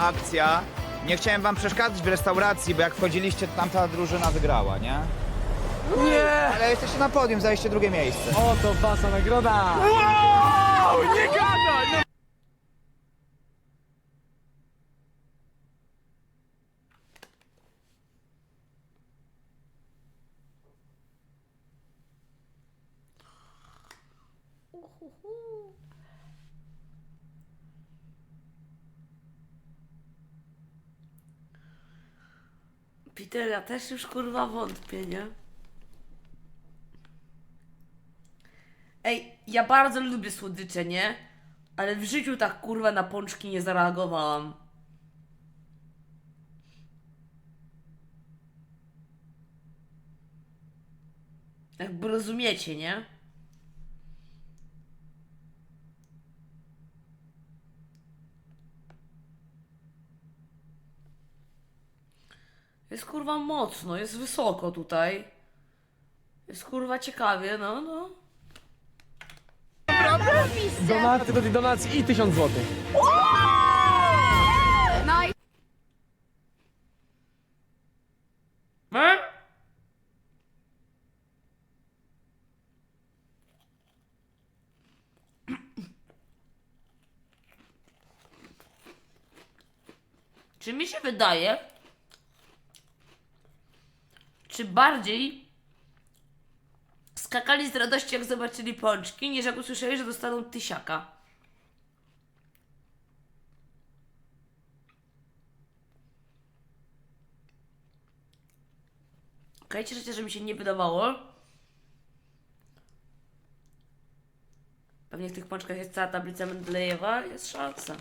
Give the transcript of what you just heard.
akcja. Nie chciałem wam przeszkadzać w restauracji, bo jak wchodziliście, to tamta drużyna wygrała, nie? Nie! Ale jesteście na podium, zajęliście drugie miejsce. Oto wasza nagroda! Wow! Nie gadaj! No. Peter, ja też już kurwa wątpię, nie? Ej, ja bardzo lubię słodycze, nie? Ale w życiu tak kurwa na pączki nie zareagowałam. Jakby rozumiecie, nie? Jest kurwa mocno, jest wysoko tutaj. Jest kurwa ciekawie, no, no. Donaty do tej donacji i 1000 złotych. E? Czy mi się wydaje, czy bardziej skakali z radości, jak zobaczyli pączki, niż jak usłyszeli, że dostaną tysiaka? Okej, cieszę się, że mi się nie wydawało. Pewnie w tych pączkach jest cała tablica Mendelejewa, jest szansa.